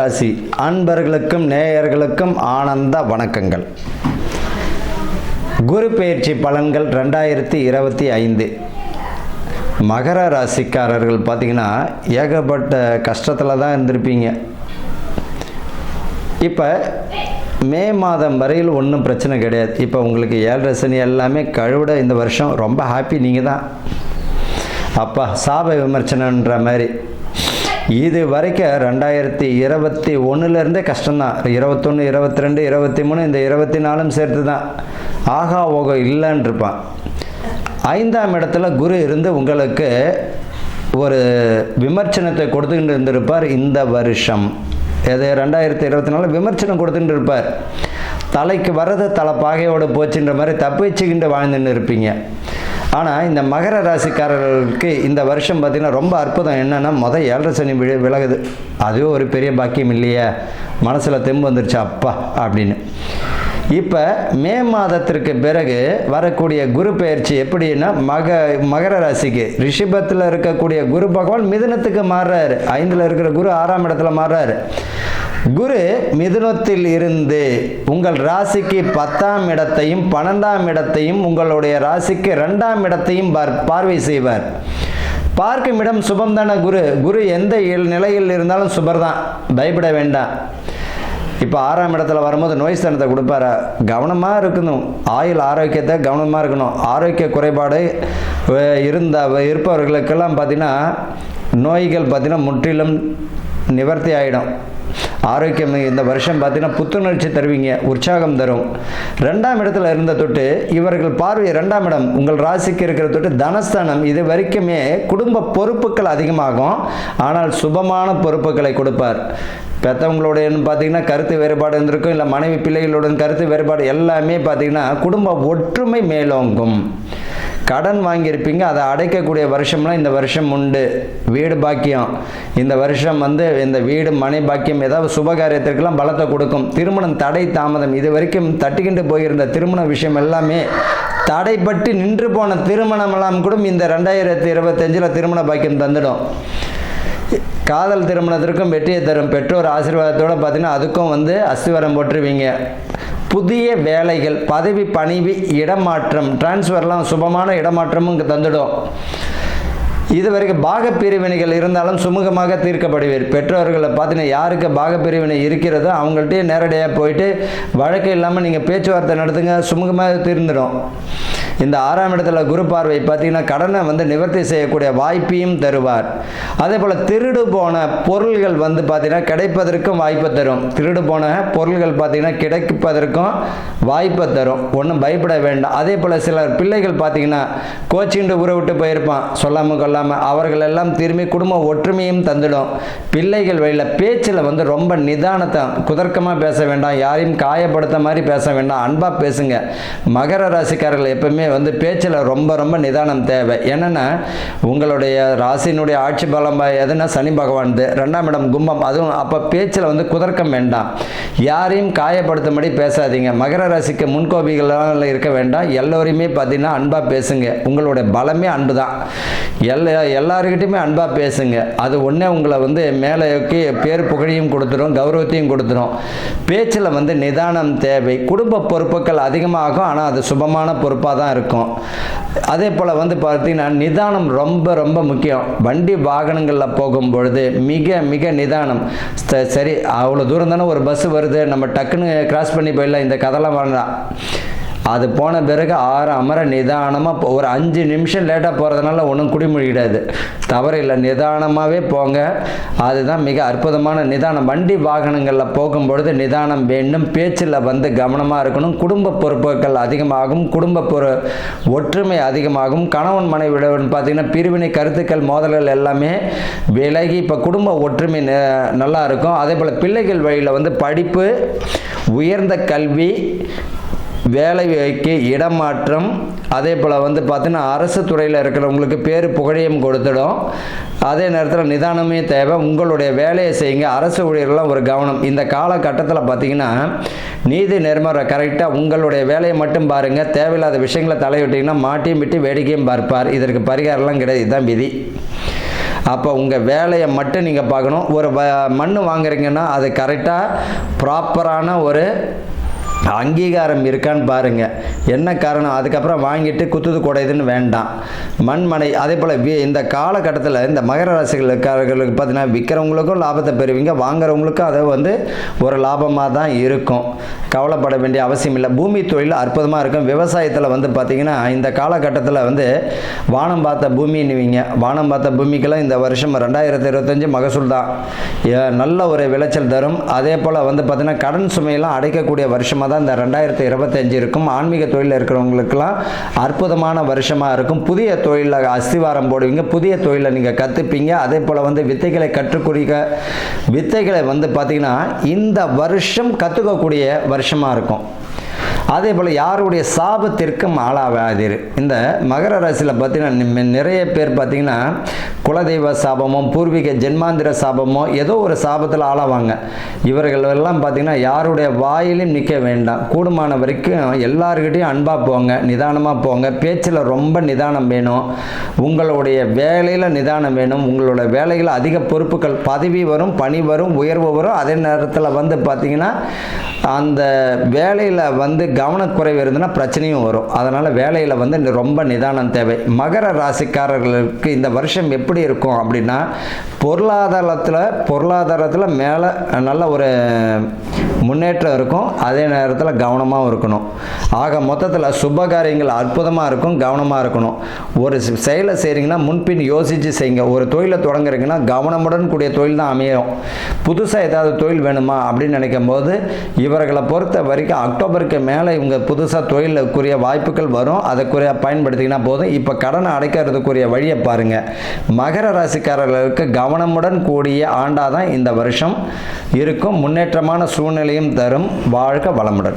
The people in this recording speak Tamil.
ராசி அன்பர்களுக்கும் நேயர்களுக்கும் ஆனந்த வணக்கங்கள். குரு பயிற்சி பலன்கள் ரெண்டாயிரத்தி இருபத்தி ஐந்து. மகர ராசிக்காரர்கள் பார்த்தீங்கன்னா ஏகப்பட்ட கஷ்டத்தில் தான் இருந்திருப்பீங்க. இப்போ மே மாதம் வரையில் ஒன்றும் பிரச்சனை கிடையாது. இப்போ உங்களுக்கு ஏழரை சனி எல்லாமே கழுவிட இந்த வருஷம் ரொம்ப ஹாப்பி நீங்கள் தான் அப்பா சாப விமர்சனன்ற மாதிரி. இது வரைக்கும் ரெண்டாயிரத்தி இருபத்தி ஒன்றுலேருந்தே கஷ்டம்தான். இருபத்தொன்று இருபத்தி ரெண்டு இருபத்தி மூணு இந்த இருபத்தி நாலும் சேர்த்து தான் ஆகா ஓகம் இல்லைன்னு இருப்பான் ஐந்தாம் இடத்துல குரு இருந்து உங்களுக்கு ஒரு விமர்சனத்தை கொடுத்துக்கிட்டு இருந்திருப்பார் இந்த வருஷம். இது ரெண்டாயிரத்தி இருபத்தி நாலு விமர்சனம் கொடுத்துட்டு இருப்பார். தலைக்கு வர்றது தலை பாகையோடு போச்சுன்ற மாதிரி தப்பிச்சுக்கிட்டு வாழ்ந்துன்னு இருப்பீங்க. ஆனால் இந்த மகர ராசிக்காரர்களுக்கு இந்த வருஷம் பார்த்திங்கன்னா ரொம்ப அற்புதம் என்னென்னா மொதல் ஏழரை சனி விழு விலகுது. அதுவே ஒரு பெரிய பாக்கியம் இல்லையா. மனசில் தெம்பு வந்துருச்சு அப்பா அப்படின்னு. இப்போ மே மாதத்திற்கு பிறகு வரக்கூடிய குரு பெயர்ச்சி எப்படின்னா மக மகர ராசிக்கு. ரிஷபத்தில் இருக்கக்கூடிய குரு பகவான் மிதனத்துக்கு மாறுறாரு. ஐந்தில் இருக்கிற குரு ஆறாம் இடத்துல மாறுறாரு. குரு மிதுனத்தில் இருந்து உங்கள் ராசிக்கு பத்தாம் இடத்தையும் பன்னெண்டாம் இடத்தையும் உங்களுடைய ராசிக்கு ரெண்டாம் இடத்தையும் பார் பார்வை செய்வார். பார்க்கும் இடம் சுபம் தானே குரு. குரு எந்த நிலையில் இருந்தாலும் சுபர் தான் பயப்பட வேண்டாம். இப்போ ஆறாம் இடத்துல வரும்போது நோய் ஸ்தானத்தை கொடுப்பாரு? கவனமாக இருக்கணும். ஆயுள் ஆரோக்கியத்தை கவனமாக இருக்கணும். ஆரோக்கிய குறைபாடு இருந்த இருப்பவர்களுக்கெல்லாம் பார்த்தீங்கன்னா நோய்கள் பார்த்தீங்கன்னா முற்றிலும் நிவர்த்தி ஆகிடும் ஆரோக்கியம் இந்த வருஷம் பார்த்தீங்கன்னா புத்துணர்ச்சி தருவீங்க உற்சாகம் தரும். ரெண்டாம் இடத்துல இருந்த தொட்டு இவர்கள் பார்வை ரெண்டாம் இடம் உங்கள் ராசிக்கு இருக்கிற தொட்டு தனஸ்தானம். இது வரைக்குமே குடும்ப பொறுப்புகள் அதிகமாகும். ஆனால் சுபமான பொறுப்புகளை கொடுப்பார். பெற்றவங்களுடன் பார்த்தீங்கன்னா கருத்து வேறுபாடு இருந்திருக்கும். இல்லை மனைவி பிள்ளைகளுடன் கருத்து வேறுபாடு எல்லாமே பார்த்தீங்கன்னா குடும்ப ஒற்றுமை மேலோங்கும். கடன் வாங்கியிருப்பீங்க அதை அடைக்கக்கூடிய வருஷம்லாம் இந்த வருஷம் உண்டு. வீடு பாக்கியம். இந்த வருஷம் வந்து இந்த வீடு மனை பாக்கியம் ஏதாவது சுபகாரியத்திற்கெல்லாம் பலத்தை கொடுக்கும். திருமணம் தடை தாமதம். இது வரைக்கும் தட்டிக்கிட்டு போயிருந்த திருமண விஷயம் எல்லாமே தடைப்பட்டு நின்று போன திருமணமெல்லாம் கூட இந்த ரெண்டாயிரத்தி இருபத்தஞ்சில் திருமண பாக்கியம் தந்துடும். காதல் திருமணத்திற்கும் வெற்றியை தரும். பெற்றோர் ஆசீர்வாதத்தோடு பார்த்தீங்கன்னா அதுக்கும் வந்து அஸ்திவாரம் போட்டுருவீங்க. புதிய வேலைகள் பதவி பணிவி இடமாற்றம் டிரான்ஸ்ஃபர்லாம் சுபமான இடமாற்றமும் இங்கே தந்துடும். இதுவரைக்கும் பாகப்பிரிவினைகள் இருந்தாலும் சுமூகமாக தீர்க்கப்படுவீர். பெற்றோர்களை பார்த்தீங்கன்னா யாருக்கு பாகப்பிரிவினை இருக்கிறதோ அவங்கள்ட்டயே நேரடியாக போயிட்டு வழக்கு இல்லாமல் நீங்கள் பேச்சுவார்த்தை நடத்துங்க சுமூகமாக தீர்ந்துடும் இந்த ஆறாம் இடத்துல குரு பார்வை பார்த்தீங்கன்னா கடனை வந்து நிவர்த்தி செய்யக்கூடிய வாய்ப்பையும் தருவார். அதே போல் திருடு போன பொருள்கள் வந்து பார்த்தீங்கன்னா கிடைப்பதற்கும் வாய்ப்பை தரும். திருடு போன பொருள்கள் பார்த்தீங்கன்னா கிடைப்பதற்கும் வாய்ப்பை தரும். ஒன்றும் பயப்பட வேண்டாம். அதே போல் சிலர் பிள்ளைகள் பார்த்தீங்கன்னா கோச்சிங்கிட்டு ஊரை விட்டு போயிருப்பான். சொல்லாமல் கொள்ளாமல் அவர்கள் எல்லாம் திரும்பி குடும்ப ஒற்றுமையும் தந்துடும். பிள்ளைகள் வழியில் பேச்சில் வந்து ரொம்ப நிதானத்தை குதர்க்கமாக பேச வேண்டாம் யாரையும் காயப்படுத்த மாதிரி பேச வேண்டாம் அன்பாக பேசுங்க. மகர ராசிக்காரர்கள் எப்பவுமே வந்து பேச்சில் ரொம்ப ரொம்ப நிதானம் தேவை. என்னென்னா உங்களுடைய ராசியினுடைய ஆட்சி பலம் எதுனா சனி பகவான் ரெண்டாம் இடம் கும்பம். அதுவும் அப்போ பேச்சில் வந்து குதர்க்கம் வேண்டாம். யாரையும் காயப்படுத்தும்படி பேசாதீங்க. மகர ராசிக்கு முன்கோபிகளால் இருக்க வேண்டாம். எல்லோரையுமே பார்த்தீங்கன்னா அன்பாக பேசுங்க. உங்களுடைய பலமே அன்பு தான் எல்ல எல்லாருக்கிட்டையுமே அன்பாக பேசுங்க. அது ஒன்றே உங்களை வந்து மேலேக்கு பேர் புகழையும் கொடுத்துரும் கௌரவத்தையும் கொடுத்துரும். பேச்சில் வந்து நிதானம் தேவை. குடும்ப பொறுப்புகள் அதிகமாகும் ஆனால் அது சுபமான பொறுப்பாக தான் இருக்கும். அதே போல் வந்து பார்த்தீங்கன்னா நிதானம் ரொம்ப ரொம்ப முக்கியம். வண்டி வாகனங்களில் போகும் பொழுது மிக மிக நிதானம். சரி அவ்வளோ தூரம் தானே ஒரு பஸ் வருது. நம்ம டக்குன்னு கிராஸ் பண்ணி போயிடலாம். இந்த கதெல்லாம் வேண்டாம். அது போன பிறகு ஆறு அமர நிதானமாக ஒரு அஞ்சு நிமிஷம் லேட்டாக போகிறதுனால ஒன்றும் குடிமொழிகிடாது தவறு இல்லை நிதானமாகவே போங்க. அதுதான் மிக அற்புதமான நிதானம். வண்டி வாகனங்களில் போகும்பொழுது நிதானம் வேண்டும். பேச்சில் வந்து கவனமாக இருக்கணும். குடும்ப பொறுப்புகள் அதிகமாகும். குடும்ப பொறு ஒற்றுமை அதிகமாகும். கணவன் மனைவியுடன் பார்த்தீங்கன்னா பிரிவினை கருத்துக்கள் மோதல்கள் எல்லாமே விலகி இப்போ குடும்ப ஒற்றுமை ந- நல்லா இருக்கும். அதே போல் பிள்ளைகள் வழியில் வந்து படிப்பு உயர்ந்த கல்வி வேலைக்கு இடமாற்றம் அதே போல் வந்து பார்த்தீங்கன்னா அரசு துறையில் இருக்கிறவங்களுக்கு பேர் புகழையும் கொடுத்துடும். அதே நேரத்தில் நிதானமே தேவை. உங்களுடைய வேலையை செய்யுங்க. அரசு ஊழியர்கள்லாம் ஒரு கவனம். இந்த காலகட்டத்தில் பார்த்தீங்கன்னா நீதி நேர்மறை கரெக்டாக உங்களுடைய வேலையை மட்டும் பாருங்கள் தேவையில்லாத விஷயங்களை தலையிட்டிங்கன்னா மாட்டியும் விட்டு வேடிக்கையும் பார்ப்பார். இதற்கு பரிகாரம்லாம் கிடையாது. இதுதான் விதி. அப்போ உங்கள் வேலையை மட்டும் நீங்கள் பார்க்கணும். ஒரு வ மண் வாங்குறீங்கன்னா அது கரெக்டாக ப்ராப்பரான ஒரு அங்கீகாரம் இருக்கான்னு பாருங்க. என்ன காரணம்? அதுக்கப்புறம் வாங்கிட்டு குத்துது குடையுதுன்னு வேண்டாம். மண்மனை அதே போல் வி- இந்த காலகட்டத்தில் இந்த மகர ராசிகளுக்காரர்களுக்கு பார்த்தீங்கன்னா விற்கிறவங்களுக்கும் லாபத்தை பெறுவீங்க வாங்குறவங்களுக்கும் அது வந்து ஒரு லாபமாக தான் இருக்கும். கவலைப்பட வேண்டிய அவசியம் இல்லை. பூமி தொழில் அற்புதமாக இருக்கும். விவசாயத்தில் வந்து பார்த்தீங்கன்னா இந்த காலகட்டத்தில் வந்து வானம் பார்த்த பூமின்னுவீங்க. வானம் பார்த்த பூமிக்கெல்லாம் இந்த வருஷம் ரெண்டாயிரத்தி இருபத்தஞ்சு மகசூல் தான். ஏ- நல்ல ஒரு விளைச்சல் தரும். அதே போல் வந்து பார்த்தீங்கன்னா கடன் சுமையெல்லாம் அடைக்கக்கூடிய வருஷமாக தான் இந்த ரெண்டாயிரத்தி இருபத்தஞ்சு இருக்கும் ஆன்மீக தொழிலில் இருக்கிறவங்களுக்கெல்லாம் அற்புதமான வருஷமாக இருக்கும். புதிய தொழிலில் அஸ்திவாரம் போடுவீங்க. புதிய தொழிலை நீங்கள் கற்றுப்பீங்க அதே போல் வந்து வித்தைகளை கற்றுக்குறிக்க வித்தைகளை வந்து பார்த்திங்கன்னா இந்த வருஷம் கற்றுக்கக்கூடிய வருஷமாக இருக்கும். அதே போல் யாருடைய சாபத்திற்கும் ஆளாகாதீர். இந்த மகர ராசியில் பார்த்தீங்கன்னா நிறைய பேர் பார்த்தீங்கன்னா குலதெய்வ சாபமோ பூர்வீக ஜென்மாந்திர சாபமோ ஏதோ ஒரு சாபத்தில் ஆளாவாங்க. இவர்கள் எல்லாம் பார்த்தீங்கன்னா யாருடைய வாயிலும் நிற்க வேண்டாம். கூடுமான வரைக்கும் எல்லாருக்கிட்டையும் அன்பாக போங்க நிதானமாக போங்க. பேச்சில் ரொம்ப நிதானம் வேணும். உங்களுடைய வேலையில் நிதானம் வேணும். உங்களோட வேலையில் அதிக பொறுப்புகள் பதவி வரும் பணி வரும் உயர்வு வரும். அதே நேரத்தில் வந்து பார்த்தீங்கன்னா அந்த வேலையில் வந்து கவனக்குறைவு இருந்ததுன்னா பிரச்சனையும் வரும். அதனால் வேலையில் வந்து ரொம்ப நிதானம் தேவை. மகர ராசிக்காரர்களுக்கு இந்த வருஷம் எப்படி இருக்கும் அப்படின்னா பொருளாதாரத்தில் பொருளாதாரத்தில் மேலே நல்ல ஒரு முன்னேற்றம் இருக்கும் அதே நேரத்தில் கவனமாகவும் இருக்கணும். ஆக மொத்தத்தில் சுப காரியங்கள் அற்புதமாக இருக்கும் கவனமாக இருக்கணும். ஒரு செயலை செய்கிறீங்கன்னா முன்பின் யோசித்து செய்யுங்க. ஒரு தொழிலை தொடங்குறீங்கன்னா கவனமுடன் கூடிய தொழில் தான் அமையும். புதுசாக ஏதாவது தொழில் வேணுமா அப்படின்னு நினைக்கும் போது இவர்களை பொறுத்த வரைக்கும் அக்டோபருக்கு மேலே இவங்க புதுசாக தொழிலுக்குரிய வாய்ப்புகள் வரும். அதைக்குரிய பயன்படுத்திங்கன்னா போதும். இப்போ கடனை அடைக்கிறதுக்குரிய வழியை பாருங்கள் மகர ராசிக்காரர்களுக்கு கவனமுடன் கூடிய ஆண்டாக தான் இந்த வருஷம் இருக்கும். முன்னேற்றமான சூழ்நிலை சூழ்நிலையும் தரும் வாழ்க வளமுடன்.